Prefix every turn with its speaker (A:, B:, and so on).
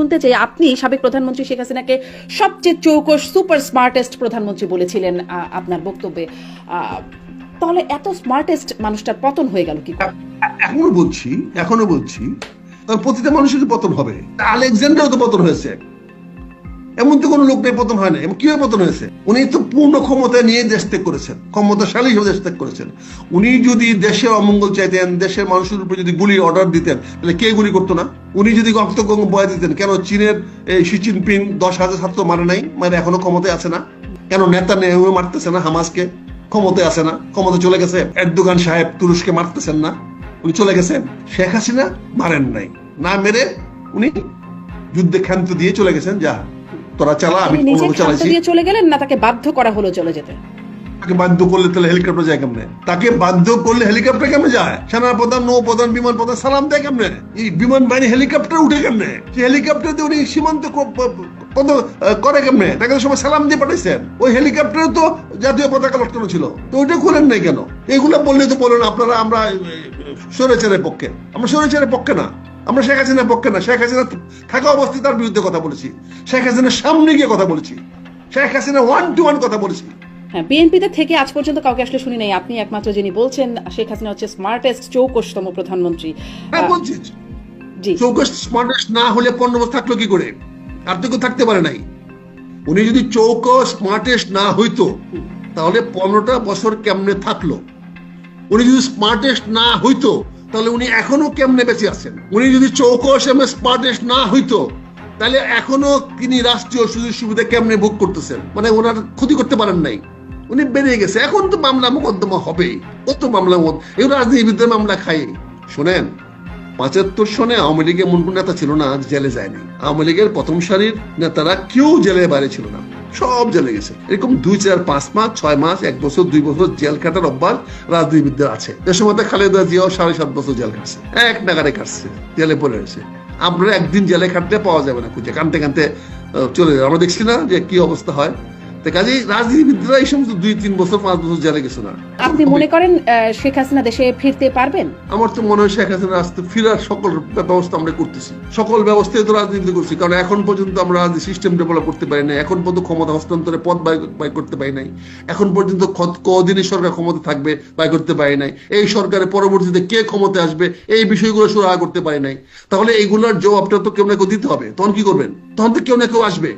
A: শুনতে চাই, আপনি সাবেক প্রধানমন্ত্রী শেখ হাসিনাকে সবচেয়ে চৌকস সুপার স্মার্টেস্ট প্রধানমন্ত্রী বলেছিলেন আপনার বক্তব্যে। তাহলে এত স্মার্টেস্ট মানুষটার পতন হয়ে গেল কি
B: এখনও বলছি এখনও বলছি প্রতিটা মানুষের পতন হবে। আলেকজান্ডারও তো পতন হয়েছে। এমন তো কোনো লোক নেই পতন হয় না। এমন কীভাবে পতন হয়েছে? উনি তো পূর্ণ ক্ষমতা নিয়ে দেশ ত্যাগ করেছেন। ক্ষমতাশালী হিসেবে দেশ ত্যাগ করেছেন। উনি যদি দেশের অমঙ্গল চাইতেন, দেশের মানুষের উপরে যদি গুলি অর্ডার দিতেন, তাহলে কে গুলি করতো না? উনি যদি রক্তগঙ্গ বয়া দিতেন, কেন চীনের এই শি জিনপিং দশ হাজার ছাত্র মারে নাই? মানে এখনও ক্ষমতায় আছে না? কেন নেতা নেহু মারতেছে না? হামাসকে ক্ষমতায় আছে না? ক্ষমতা চলে গেছে? এরদোগান সাহেব তুরস্কে মারতেছেন না? উনি চলে গেছেন শেখ হাসিনা মারেন নাই। না মেরে উনি যুদ্ধে ক্ষান্ত দিয়ে চলে গেছেন? যা তোরা চালা আমি চালাইছি।
A: দিয়ে চলে গেলেন না তাকে বাধ্য করা হলো চলে যেতে?
B: তাকে বাধ্য করলে তাহলে হেলিকপ্টার যায় কেমনে? তাকে বাধ্য করলে হেলিকপ্টার কেমনে যায়? সেনা প্রধান নৌ প্রধান বিমান প্রধান সালাম দেয় কেমনে? এই বিমান বাহিনী হেলিকপ্টার উঠে কেমনে? সেই হেলিকপ্টার দিয়ে উনি সীমান্ত করে কেমনে? তাকে সময় সালাম দিয়ে পাঠাইছেন ওই হেলিকপ্টারে তো জাতীয় পতাকা লটকানো ছিল। তো ওইটা খুলেন নাই কেন? এগুলো বললে তো বলেন আপনারা আমরা সরেচারের পক্ষে। আমরা সরেচারের পক্ষে না। আমরা শেখ হাসিনার পক্ষে না শেখ হাসিনা থাকা অবস্থায় তার বিরুদ্ধে কথা বলেছি। শেখ হাসিনার সামনে গিয়ে কথা বলেছি। Sheikh Hasina one two one কথা বলেছি।
A: হ্যাঁ বিএনপিতে থেকে আজ পর্যন্ত কাউকে আসলে শুনি নাই। আপনি একমাত্র যিনি বলছেন শেখ হাসিনা হচ্ছে স্মার্টেস্ট চৌকশতম প্রধানমন্ত্রী।
B: হ্যাঁ বলছি।
A: জি।
B: চৌকস স্মার্টেস্ট না হলে পনেরো বছর থাকল কি করে? আর তো কেউ থাকতে পারে নাই। উনি যদি চৌকস স্মার্টেস্ট না হইতো তাহলে পনেরোটা বছর কেমনে থাকল? উনি যদি স্মার্টেস্ট না হইতো তাহলে উনি এখনও কেমনে বেঁচে আছেন? উনি যদি চৌকস এবং স্মার্টেস্ট না হইতো, তাহলে এখনও তিনি রাষ্ট্রীয় সুযোগ সুবিধা কেমনে ভোগ করতেছেন? মানে ওনার ক্ষতি করতে পারেন নাই। উনি বেরিয়ে গেছে। এখন তো মামলা মোকদ্দমা হবেই। কত মামলা এই রাজনীতিবিদদের মামলা খাই শোনেন, পঁচাত্তর সনে আওয়ামী লীগের কোন নেতা ছিল না জেলে যায়নি। আওয়ামী লীগের প্রথম সারির নেতারা কেউ জেলে বাইরে ছিল না। সব জেলে গেছে। এরকম দুই চার, পাঁচ মাস, ছয় মাস, এক বছর, দুই বছর জেল কাটার অভ্যাস রাজনীতিবিদদের আছে। দেশের মধ্যে খালেদা জিয়াও সাড়ে সাত বছর জেল কাটছে এক নাগারে কাটছে জেলে পড়ে রয়েছে। আপনারা একদিন জেলে কাটতে পাওয়া যাবে না খুঁজে। কানতে কানতে চলে যাবে আমরা দেখছি না যে কি অবস্থা হয়। তো কাজেই রাজনীতিবিদরা এই সমস্ত দুই তিন বছর পাঁচ বছর জেলে গেছে না
A: আপনি মনে করেন শেখ হাসিনা দেশে ফিরতে পারবেন?
B: আমার তো মনে হয় শেখ হাসিনা আসতে ফেরার সকল ব্যবস্থা আমরা করতেছি। সকল ব্যবস্থায় তো রাজনীতি করছি কারণ এখন পর্যন্ত আমরা রাজনীতি সিস্টেম ডেভেলপ করতে পারি নাই। এখন পর্যন্ত ক্ষমতা হস্তান্তরে পথ বাই করতে পারি নাই। এখন পর্যন্ত কদিনই সরকার ক্ষমতা থাকবে বাই করতে পারি নাই। এই সরকারের পরবর্তীতে কে ক্ষমতা আসবে এই বিষয়গুলো সুরাহা করতে পারি নাই। তাহলে এইগুলোর জবাবটা তো কেউ না কেউ দিতে হবে। তখন কি করবেন? তখন তো কেউ না কেউ আসবে।